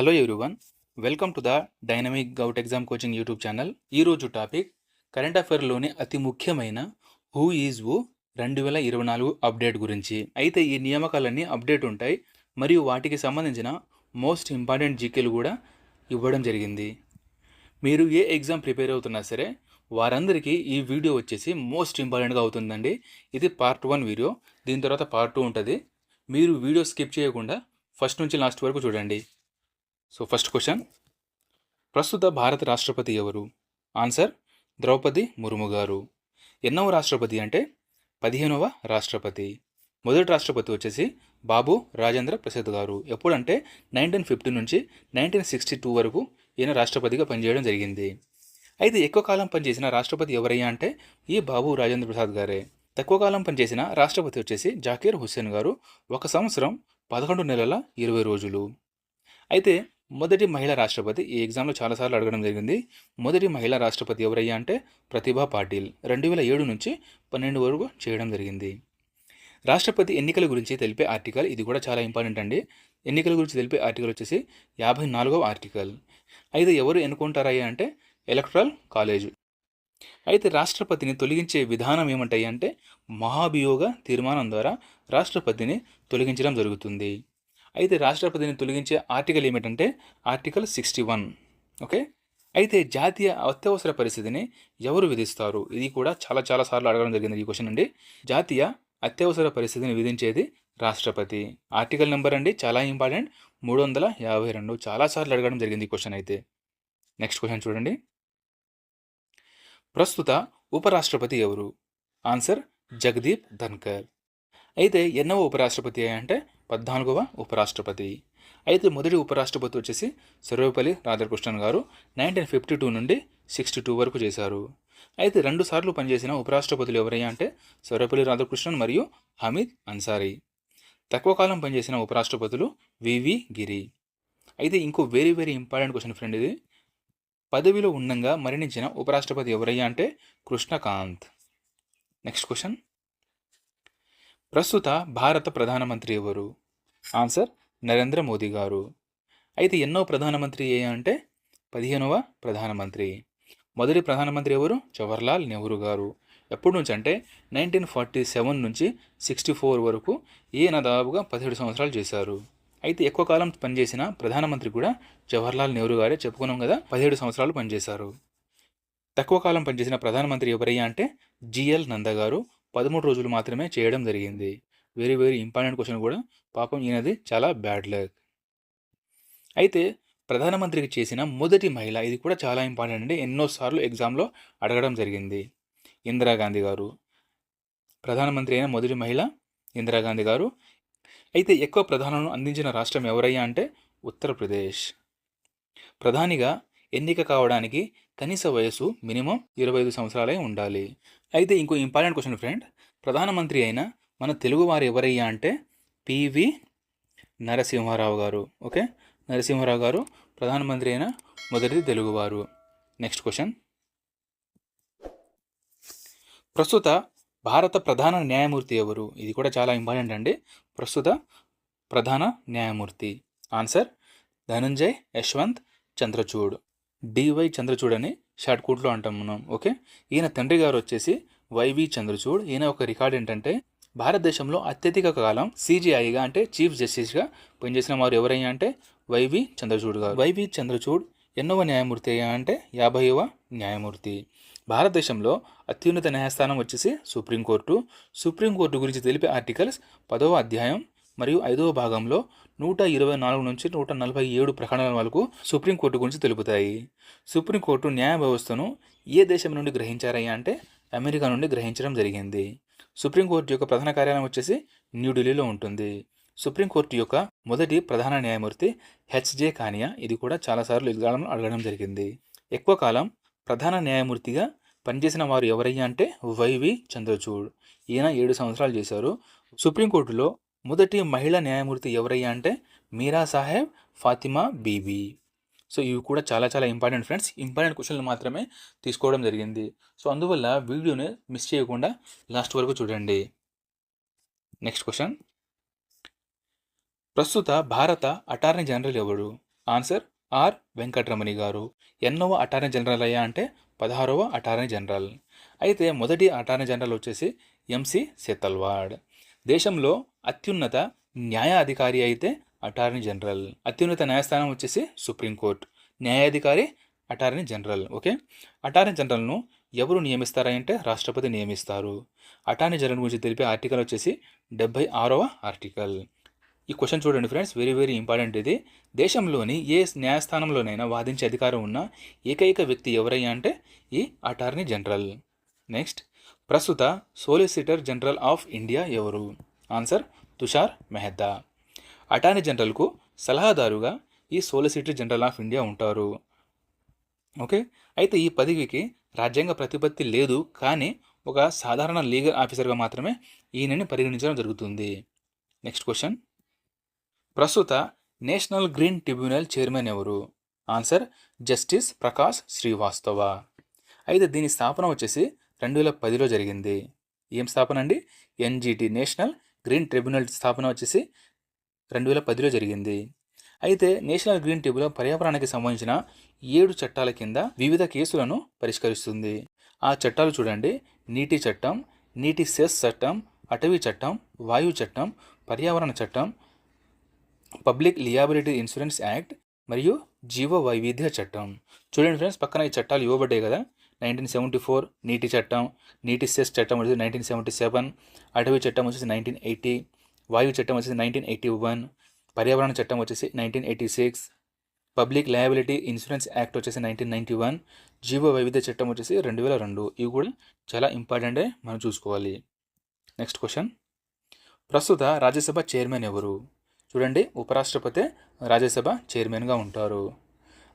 Hello everyone welcome to the dynamic govt exam coaching YouTube channel ఈరోజు topic current అఫైర్లోని అతి ముఖ్యమైన who is who రెండు వేల ఇరవై నాలుగు అప్డేట్ గురించి. అయితే ఈ నియామకాలన్నీ అప్డేట్ ఉంటాయి మరియు వాటికి సంబంధించిన మోస్ట్ ఇంపార్టెంట్ జీకేలు కూడా ఇవ్వడం జరిగింది. మీరు ఏ ఎగ్జామ్ ప్రిపేర్ అవుతున్నా సరే వారందరికీ ఈ వీడియో వచ్చేసి మోస్ట్ ఇంపార్టెంట్గా అవుతుందండి. ఇది పార్ట్ వన్ వీడియో దీని తర్వాత పార్ట్ టూ ఉంటుంది. మీరు వీడియో స్కిప్ చేయకుండా ఫస్ట్ నుంచి లాస్ట్ వరకు చూడండి. సో ఫస్ట్ క్వశ్చన్ ప్రస్తుత భారత రాష్ట్రపతి ఎవరు? ఆన్సర్ ద్రౌపది ముర్ము గారు. ఎన్నవ రాష్ట్రపతి అంటే పదిహేనవ రాష్ట్రపతి. మొదటి రాష్ట్రపతి వచ్చేసి బాబు రాజేంద్ర ప్రసాద్ గారు. ఎప్పుడంటే నైన్టీన్ ఫిఫ్టీ నుంచి నైన్టీన్ సిక్స్టీ టూ వరకు ఈయన రాష్ట్రపతిగా పనిచేయడం జరిగింది. అయితే ఎక్కువ కాలం పనిచేసిన రాష్ట్రపతి ఎవరయ్యా అంటే ఈ బాబు రాజేంద్ర ప్రసాద్ గారే. తక్కువ కాలం పనిచేసిన రాష్ట్రపతి వచ్చేసి జాకీర్ హుస్సేన్ గారు. ఒక సంవత్సరం పదకొండు నెలల ఇరవై రోజులు. అయితే మొదటి మహిళా రాష్ట్రపతి ఈ ఎగ్జామ్లో చాలాసార్లు అడగడం జరిగింది. మొదటి మహిళా రాష్ట్రపతి ఎవరయ్యా అంటే ప్రతిభా పాటిల్. రెండు వేల ఏడు నుంచి పన్నెండు వరకు చేయడం జరిగింది. రాష్ట్రపతి ఎన్నికల గురించి తెలిపే ఆర్టికల్ ఇది కూడా చాలా ఇంపార్టెంట్ అండి. ఎన్నికల గురించి తెలిపే ఆర్టికల్ వచ్చేసి యాభై నాలుగవ ఆర్టికల్. అయితే ఎవరు ఎన్నుకుంటారయ్యా అంటే ఎలక్ట్రల్ కాలేజ్. అయితే రాష్ట్రపతిని తొలగించే విధానం ఏమంటాయి అంటే మహాభియోగ తీర్మానం ద్వారా రాష్ట్రపతిని తొలగించడం జరుగుతుంది. అయితే రాష్ట్రపతిని తొలగించే ఆర్టికల్ ఏమిటంటే ఆర్టికల్ సిక్స్టీ వన్ ఓకే? అయితే జాతీయ అత్యవసర పరిస్థితిని ఎవరు విధిస్తారు? ఇది కూడా చాలా చాలా సార్లు అడగడం జరిగింది ఈ క్వశ్చన్ అండి. జాతీయ అత్యవసర పరిస్థితిని విధించేది రాష్ట్రపతి. ఆర్టికల్ నెంబర్ అండి చాలా ఇంపార్టెంట్. మూడు వందల యాభై రెండు చాలాసార్లు అడగడం జరిగింది ఈ క్వశ్చన్ అయితే. నెక్స్ట్ క్వశ్చన్ చూడండి. ప్రస్తుత ఉపరాష్ట్రపతి ఎవరు? ఆన్సర్ జగదీప్ ధన్కర్. అయితే ఎన్నవ ఉపరాష్ట్రపతి అంటే పద్నాలుగవ ఉపరాష్ట్రపతి. అయితే మొదటి ఉపరాష్ట్రపతి వచ్చేసి Sarvepalli Radhakrishnan garu nineteen fifty two నుండి సిక్స్టీ టూ వరకు చేశారు. అయితే రెండు సార్లు పనిచేసిన ఉపరాష్ట్రపతులు ఎవరయ్యా అంటే సర్వేపల్లి రాధాకృష్ణన్ మరియు హమీద్ అన్సారీ. తక్కువ కాలం పనిచేసిన ఉపరాష్ట్రపతులు వివి గిరి. అయితే ఇంకో very very important question friend ఇది. పదవిలో ఉండంగా మరణించిన ఉపరాష్ట్రపతి ఎవరయ్యా అంటే కృష్ణకాంత్. Next question. ప్రస్తుత భారత ప్రధానమంత్రి ఎవరు? ఆన్సర్ నరేంద్ర మోదీ గారు. అయితే ఎన్నో ప్రధానమంత్రి ఏ అంటే పదిహేనవ ప్రధానమంత్రి. మొదటి ప్రధానమంత్రి ఎవరు? జవహర్లాల్ నెహ్రూ గారు. ఎప్పటి నుంచి అంటే నైన్టీన్ ఫార్టీ సెవెన్ నుంచి సిక్స్టీ ఫోర్ వరకు ఈయన దాదాపుగా పదిహేడు సంవత్సరాలు చేశారు. అయితే ఎక్కువ కాలం పనిచేసిన ప్రధానమంత్రి కూడా జవహర్లాల్ నెహ్రూ గారే చెప్పుకున్నాం కదా పదిహేడు సంవత్సరాలు పనిచేశారు. తక్కువ కాలం పనిచేసిన ప్రధానమంత్రి ఎవరయ్యా అంటే జిఎల్ నంద గారు. పదమూడు రోజులు మాత్రమే చేయడం జరిగింది. వెరీ వెరీ ఇంపార్టెంట్ క్వశ్చన్ కూడా పాపం ఈయనది చాలా బ్యాడ్ లక్. అయితే ప్రధానమంత్రికి చేసిన మొదటి మహిళ ఇది కూడా చాలా ఇంపార్టెంట్ అండి ఎన్నోసార్లు ఎగ్జామ్లో అడగడం జరిగింది. ఇందిరాగాంధీ గారు. ప్రధానమంత్రి అయిన మొదటి మహిళ ఇందిరాగాంధీ గారు. అయితే ఎక్కువ ప్రధానాలను అందించిన రాష్ట్రం ఎవరయ్యా అంటే ఉత్తరప్రదేశ్. ప్రధానిగా ఎన్నిక కావడానికి కనీస వయసు మినిమం ఇరవై ఐదు సంవత్సరాలే ఉండాలి. అయితే ఇంకో ఇంపార్టెంట్ క్వశ్చన్ ఫ్రెండ్ ప్రధానమంత్రి అయిన మన తెలుగువారు ఎవరయ్యా అంటే పివి నరసింహారావు గారు. ఓకే? నరసింహారావు గారు ప్రధానమంత్రి అయిన మొదటిది తెలుగువారు నెక్స్ట్ క్వశ్చన్ ప్రస్తుత భారత ప్రధాన న్యాయమూర్తి ఎవరు? ఇది కూడా చాలా ఇంపార్టెంట్ అండి. ప్రస్తుత ప్రధాన న్యాయమూర్తి. Answer Dhananjaya Yashwant Chandrachud. D Y Chandrachud అని షార్ట్ కోట్లో అంటాం మనం. ఓకే? ఈయన తండ్రి గారు వచ్చేసి వైవి చంద్రచూడ్. ఈయన ఒక రికార్డ్ ఏంటంటే భారతదేశంలో అత్యధిక కాలం సిజిఐగా అంటే చీఫ్ జస్టిస్గా పనిచేసిన వారు ఎవరయ్యా అంటే వైవి చంద్రచూడ్ గారు. వైవి చంద్రచూడ్ ఎన్నవ న్యాయమూర్తి అయ్యా అంటే యాభైవ న్యాయమూర్తి. భారతదేశంలో అత్యున్నత న్యాయస్థానం వచ్చేసి సుప్రీంకోర్టు. సుప్రీంకోర్టు గురించి తెలిపే ఆర్టికల్స్ పదవ అధ్యాయం మరియు ఐదవ భాగంలో నూట ఇరవై నాలుగు నుంచి నూట నలభై ఏడు ప్రకటనల వరకు సుప్రీంకోర్టు గురించి తెలుపుతాయి. సుప్రీంకోర్టు న్యాయ వ్యవస్థను ఏ దేశం నుండి గ్రహించారయ్యా అంటే అమెరికా నుండి గ్రహించడం జరిగింది. సుప్రీంకోర్టు యొక్క ప్రధాన కార్యాలయం వచ్చేసి న్యూఢిల్లీలో ఉంటుంది. సుప్రీంకోర్టు యొక్క మొదటి ప్రధాన న్యాయమూర్తి హెచ్జే కానియా ఇది కూడా చాలాసార్లు ఎగ్జామ్లో అడగడం జరిగింది. ఎక్కువ కాలం ప్రధాన న్యాయమూర్తిగా పనిచేసిన వారు ఎవరయ్యా అంటే వైవి చంద్రచూడ్. ఈయన ఏడు సంవత్సరాలు చేశారు. సుప్రీంకోర్టులో మొదటి మహిళా న్యాయమూర్తి ఎవరయ్యా అంటే మీరా సాహెబ్ ఫాతిమా బీబీ. సో ఇవి కూడా చాలా చాలా ఇంపార్టెంట్ ఫ్రెండ్స్. ఇంపార్టెంట్ క్వశ్చన్లు మాత్రమే తీసుకోవడం జరిగింది. సో అందువల్ల వీడియోని మిస్ చేయకుండా లాస్ట్ వరకు చూడండి. Next question. ప్రస్తుత భారత అటార్నీ జనరల్ ఎవరు? Answer R Venkataramani garu. ఎన్నవ attorney general అయ్యా అంటే పదహారవ అటార్నీ జనరల్. అయితే మొదటి అటార్నీ జనరల్ వచ్చేసి ఎంసి సెతల్వాడ్ దేశంలో అత్యున్నత న్యాయాధికారి అయితే అటార్నీ జనరల్ అత్యున్నత న్యాయస్థానం వచ్చేసి సుప్రీంకోర్టు న్యాయాధికారి అటార్నీ జనరల్ ఓకే అటార్నీ జనరల్ను ఎవరు నియమిస్తారా అంటే రాష్ట్రపతి నియమిస్తారు. అటార్నీ జనరల్ గురించి తెలిపే ఆర్టికల్ వచ్చేసి డెబ్బై ఆరవ ఆర్టికల్. ఈ క్వశ్చన్ చూడండి ఫ్రెండ్స్ వెరీ వెరీ ఇంపార్టెంట్ ఇది. దేశంలోని ఏ న్యాయస్థానంలోనైనా వాదించే అధికారం ఉన్న ఏకైక వ్యక్తి ఎవరయ్యా అంటే ఈ అటార్నీ జనరల్ నెక్స్ట్ ప్రస్తుత సోలిసిటర్ జనరల్ ఆఫ్ ఇండియా ఎవరు? ఆన్సర్ తుషార్ మెహతా అటార్నీ జనరల్కు సలహాదారుగా ఈ సోలిసిటర్ జనరల్ ఆఫ్ ఇండియా ఉంటారు. ఓకే? అయితే ఈ పదవికి రాజ్యాంగ ప్రతిపత్తి లేదు కానీ ఒక సాధారణ లీగల్ ఆఫీసర్గా మాత్రమే ఈయనని పరిగణించడం జరుగుతుంది. Next question. ప్రస్తుత నేషనల్ గ్రీన్ ట్రిబ్యునల్ చైర్మన్ ఎవరు? Answer justice Prakash Srivastava. అయితే దీని స్థాపన వచ్చేసి రెండు వేల పదిలో జరిగింది. ఏం స్థాపన అండి? ఎన్జిటి నేషనల్ గ్రీన్ ట్రిబ్యునల్ స్థాపన వచ్చేసి రెండు వేల పదిలో జరిగింది. అయితే నేషనల్ గ్రీన్ ట్రిబ్యునల్ పర్యావరణానికి సంబంధించిన ఏడు చట్టాల కింద వివిధ కేసులను పరిష్కరిస్తుంది. ఆ చట్టాలు చూడండి. నీటి చట్టం నీటి సెస్ చట్టం అటవీ చట్టం వాయు చట్టం పర్యావరణ చట్టం పబ్లిక్ లియాబిలిటీ ఇన్సూరెన్స్ యాక్ట్ మరియు జీవ వైవిధ్య చట్టం. చూడండి ఫ్రెండ్స్ పక్కన ఈ చట్టాలు ఇవ్వబడ్డాయి కదా. నైన్టీన్ సెవెంటీ ఫోర్ నీటి చట్టం నీటి సెస్ చట్టం వచ్చేసి నైన్టీన్ సెవెంటీ సెవెన్ అటవీ చట్టం వచ్చేసి నైన్టీన్ ఎయిటీ వాయు చట్టం వచ్చేసి నైన్టీన్ ఎయిటీ వన్ పర్యావరణ చట్టం వచ్చేసి nineteen eighty six public liability insurance act వచ్చేసి నైన్టీన్ నైంటీ వన్ జీవ వైవిధ్య చట్టం వచ్చేసి రెండు వేల రెండు. ఇవి కూడా చాలా ఇంపార్టెంటే మనం చూసుకోవాలి. నెక్స్ట్ క్వశ్చన్ ప్రస్తుత రాజ్యసభ చైర్మన్ ఎవరు? చూడండి ఉపరాష్ట్రపతి రాజ్యసభ చైర్మన్గా ఉంటారు.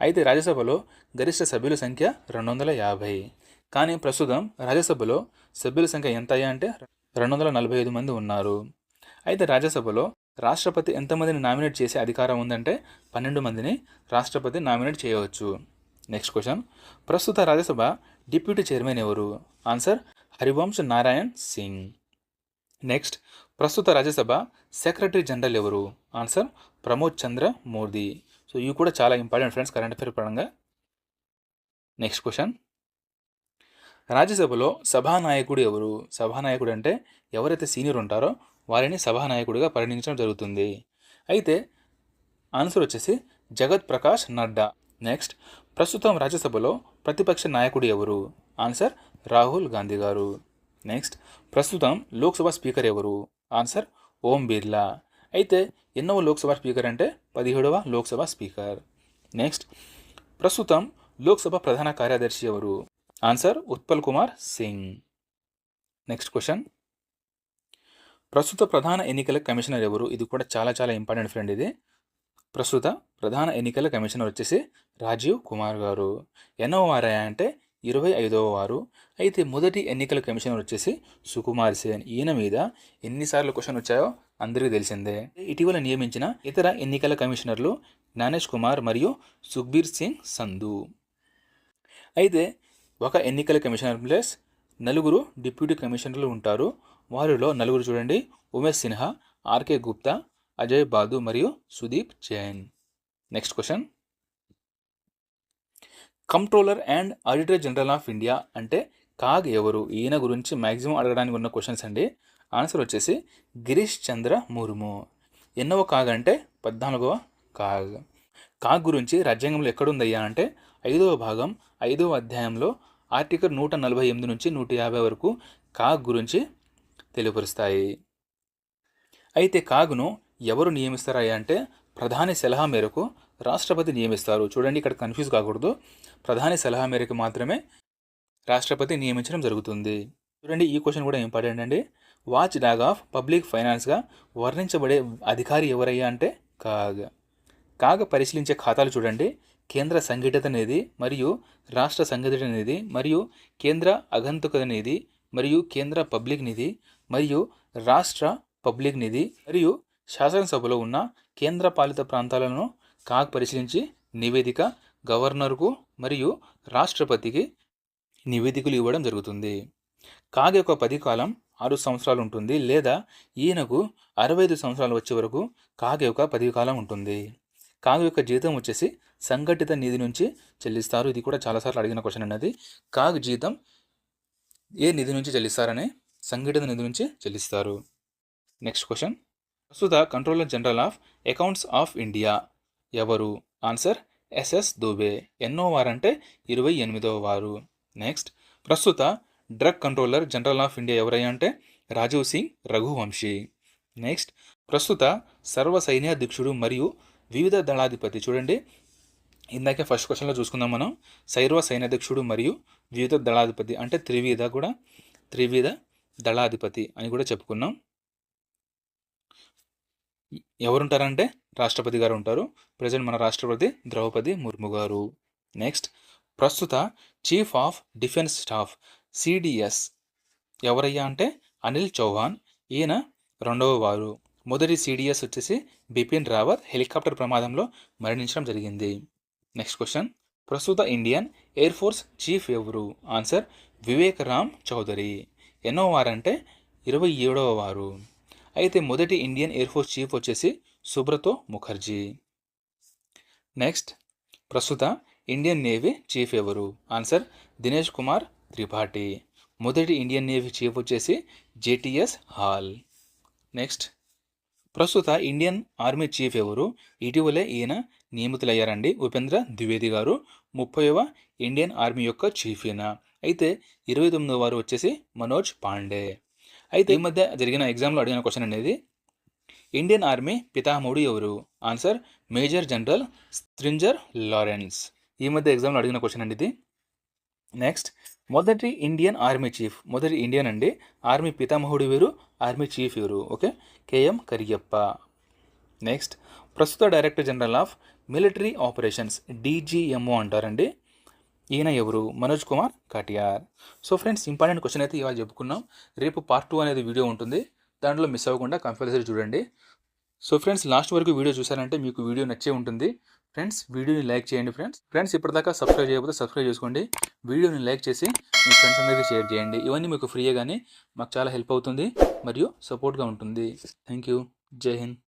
అయితే రాజ్యసభలో గరిష్ట సభ్యుల సంఖ్య రెండు వందల యాభై. కానీ ప్రస్తుతం రాజ్యసభలో సభ్యుల సంఖ్య ఎంత అంటే రెండు వందల నలభై ఐదు మంది ఉన్నారు. అయితే రాజ్యసభలో రాష్ట్రపతి ఎంతమందిని నామినేట్ చేసే అధికారం ఉందంటే పన్నెండు మందిని రాష్ట్రపతి నామినేట్ చేయవచ్చు. నెక్స్ట్ క్వశ్చన్ ప్రస్తుత రాజ్యసభ డిప్యూటీ చైర్మన్ ఎవరు? ఆన్సర్ హరివంశ్ నారాయణ్ సింగ్. నెక్స్ట్ ప్రస్తుత రాజ్యసభ సెక్రటరీ జనరల్ ఎవరు? ఆన్సర్ ప్రమోద్ చంద్ర మోదీ సో ఇవి కూడా చాలా ఇంపార్టెంట్ ఫ్రెండ్స్ కరెంట్ అఫేర్ పరంగా. నెక్స్ట్ క్వశ్చన్ రాజ్యసభలో సభానాయకుడు ఎవరు? సభానాయకుడు అంటే ఎవరైతే సీనియర్ ఉంటారో వారిని సభానాయకుడిగా పరిగణించడం జరుగుతుంది. అయితే ఆన్సర్ వచ్చేసి జగత్ ప్రకాష్ నడ్డా. నెక్స్ట్ ప్రస్తుతం రాజ్యసభలో ప్రతిపక్ష నాయకుడు ఎవరు? ఆన్సర్ రాహుల్ గాంధీ గారు. నెక్స్ట్ ప్రస్తుతం లోక్సభ స్పీకర్ ఎవరు? ఆన్సర్ ఓం బిర్లా. అయితే ఎన్నవ లోక్సభ స్పీకర్ అంటే పదిహేడవ లోక్సభ స్పీకర్. నెక్స్ట్ ప్రస్తుతం లోక్సభ ప్రధాన కార్యదర్శి ఎవరు? Answer Utpal Kumar Singh. Next question. ప్రస్తుత ప్రధాన ఎన్నికల కమిషనర్ ఎవరు? ఇది కూడా చాలా చాలా ఇంపార్టెంట్ ఫ్రెండ్ ఇది. ప్రస్తుత ప్రధాన ఎన్నికల కమిషనర్ వచ్చేసి రాజీవ్ కుమార్ గారు. ఎన్నవ వారా అంటే ఇరవై ఐదవ వారు. అయితే మొదటి ఎన్నికల కమిషనర్ వచ్చేసి సుకుమార్ సేన్. ఈయన మీద ఎన్నిసార్లు క్వశ్చన్ వచ్చాయో అందరికీ తెలిసిందే. ఇటీవల నియమించిన ఇతర ఎన్నికల కమిషనర్లు జ్ఞానేష్ కుమార్ మరియు సుఖ్బీర్ సింగ్ సంధు. అయితే ఒక ఎన్నికల కమిషనర్ ప్లస్ నలుగురు డిప్యూటీ కమిషనర్లు ఉంటారు. వారిలో నలుగురు చూడండి. ఉమేష్ సిన్హా ఆర్కే గుప్తా అజయ్ బాదు మరియు Sudeep Jain. Next question controller and auditor general of India అంటే కాగ్ ఎవరు? ఈయన గురించి మ్యాక్సిమం అడగడానికి ఉన్న క్వశ్చన్స్ అండి. ఆన్సర్ వచ్చేసి గిరీష్ చంద్ర ముర్ము. ఎన్నవ కాగ్ అంటే పద్నాలుగవ కాగ్. కాగ్ గురించి రాజ్యాంగంలో ఎక్కడుందయ్యా అంటే ఐదవ భాగం ఐదవ అధ్యాయంలో ఆర్టికల్ నూట నలభై ఎనిమిది నుంచి నూట యాభై వరకు కాగ్ గురించి తెలియపరుస్తాయి. అయితే కాగ్ను ఎవరు నియమిస్తారా అంటే ప్రధాని సలహా మేరకు రాష్ట్రపతి నియమిస్తారు. చూడండి ఇక్కడ కన్ఫ్యూజ్ కాకూడదు. ప్రధాని సలహా మేరకు మాత్రమే రాష్ట్రపతి నియమించడం జరుగుతుంది. చూడండి ఈ క్వశ్చన్ కూడా ఇంపార్టెంట్ అండి. వాచ్ డాగ్ ఆఫ్ పబ్లిక్ ఫైనాన్స్గా వర్ణించబడే అధికారి ఎవరయ్యా అంటే కాగ్. కాగ్ పరిశీలించే ఖాతాలు చూడండి. కేంద్ర సంఘటిత నిధి మరియు రాష్ట్ర సంఘటిత నిధి మరియు కేంద్ర అగంతుక నిధి మరియు కేంద్ర పబ్లిక్ నిధి మరియు రాష్ట్ర పబ్లిక్ నిధి మరియు శాసనసభలో ఉన్న కేంద్ర పాలిత ప్రాంతాలను కాగ్ పరిశీలించి నివేదిక గవర్నర్కు మరియు రాష్ట్రపతికి నివేదికలు ఇవ్వడం జరుగుతుంది. కాగ్ యొక్క పది కాలం ఆరు సంవత్సరాలు ఉంటుంది లేదా ఈయనకు అరవై ఐదు సంవత్సరాలు వచ్చే వరకు కాగ్ యొక్క పదవి కాలం ఉంటుంది. కాగ్ యొక్క జీతం వచ్చేసి సంఘటిత నిధి నుంచి చెల్లిస్తారు. ఇది కూడా చాలాసార్లు అడిగిన క్వశ్చన్ అన్నది. కాగ్ జీతం ఏ నిధి నుంచి చెల్లిస్తారని సంఘటిత నిధి నుంచి చెల్లిస్తారు. నెక్స్ట్ క్వశ్చన్ ప్రస్తుత controller general of accounts of India ఎవరు? ఆన్సర్ ఎస్ఎస్ దూబే ఎన్నో వారంటే ఇరవై ఎనిమిదవ వారు. నెక్స్ట్ ప్రస్తుత drug controller general of India ఎవరయ్యా అంటే రాజీవ్ సింగ్ రఘువంశీ. నెక్స్ట్ ప్రస్తుత సర్వ సైన్యాధ్యక్షుడు మరియు వివిధ దళాధిపతి చూడండి. ఇందాకే ఫస్ట్ క్వశ్చన్లో చూసుకుందాం మనం. సైర్వ సైన్యాధ్యక్షుడు మరియు వివిధ దళాధిపతి అంటే త్రివిధ కూడా. త్రివిధ దళాధిపతి అని కూడా చెప్పుకున్నాం. ఎవరుంటారంటే రాష్ట్రపతి గారు ఉంటారు. ప్రజెంట్ మన రాష్ట్రపతి ద్రౌపది ముర్ము గారు. నెక్స్ట్ ప్రస్తుత chief of defence staff CDS ఎవరయ్యా అంటే అనిల్ చౌహాన్. ఈయన రెండవ వారు. మొదటి సిడిఎస్ వచ్చేసి బిపిన్ రావత్ హెలికాప్టర్ ప్రమాదంలో మరణించడం జరిగింది. నెక్స్ట్ క్వశ్చన్ ప్రస్తుత ఇండియన్ ఎయిర్ ఫోర్స్ చీఫ్ ఎవరు? ఆన్సర్ వివేక్ రామ్ చౌదరి. ఎన్నో వారంటే ఇరవై ఏడవ వారు. అయితే మొదటి ఇండియన్ ఎయిర్ ఫోర్స్ చీఫ్ వచ్చేసి సుబ్రతో ముఖర్జీ. నెక్స్ట్ ప్రస్తుత ఇండియన్ నేవీ చీఫ్ ఎవరు? ఆన్సర్ దినేష్ కుమార్ త్రిపాఠి. మొదటి ఇండియన్ నేవీ చీఫ్ వచ్చేసి J T S Hall. Next ప్రస్తుత ఇండియన్ ఆర్మీ చీఫ్ ఎవరు? ఇటీవలే ఈయన నియమితులయ్యారండి ఉపేంద్ర ద్వివేది గారు ముప్పైవ ఇండియన్ ఆర్మీ యొక్క చీఫ్ ఈయన. అయితే ఇరవై తొమ్మిదవ వారు వచ్చేసి మనోజ్ పాండే. అయితే ఈ మధ్య జరిగిన ఎగ్జామ్లో అడిగిన క్వశ్చన్ అనేది ఇండియన్ ఆర్మీ పితామహుడు ఎవరు? Answer major general Stringer Lawrence. ఈ మధ్య ఎగ్జామ్లో అడిగిన క్వశ్చన్ అండి ఇది నెక్స్ట్ మొదటి ఇండియన్ ఆర్మీ చీఫ్ మొదటి ఇండియన్ అండి ఆర్మీ పితామహుడు వీరు ఆర్మీ చీఫ్ ఎవరు? Okay K M Cariappa next ప్రస్తుత director general of military operations DGMO అంటారండి. ఈయన ఎవరు? Manoj Kumar Katiyar. So friends important question అయితే ఇవాళ చెప్పుకున్నాం. రేపు పార్ట్ టూ అనేది వీడియో ఉంటుంది. దాంట్లో మిస్ అవ్వకుండా కంపల్సరీ చూడండి. సో ఫ్రెండ్స్ లాస్ట్ వరకు వీడియో చూసారంటే మీకు వీడియో నచ్చే ఉంటుంది. ఫ్రెండ్స్ వీడియోని లైక్ చేయండి ఫ్రెండ్స్. ఫ్రెండ్స్ ఇప్పటిదాకా సబ్స్క్రైబ్ చేయకపోతే సబ్స్క్రైబ్ చేసుకోండి. వీడియోని లైక్ చేసి మీ ఫ్రెండ్స్ అందరికీ షేర్ చేయండి. ఇవన్నీ మీకు ఫ్రీగానే కానీ మాకు చాలా హెల్ప్ అవుతుంది మరియు సపోర్ట్గా ఉంటుంది. థ్యాంక్ యూ జై హింద్.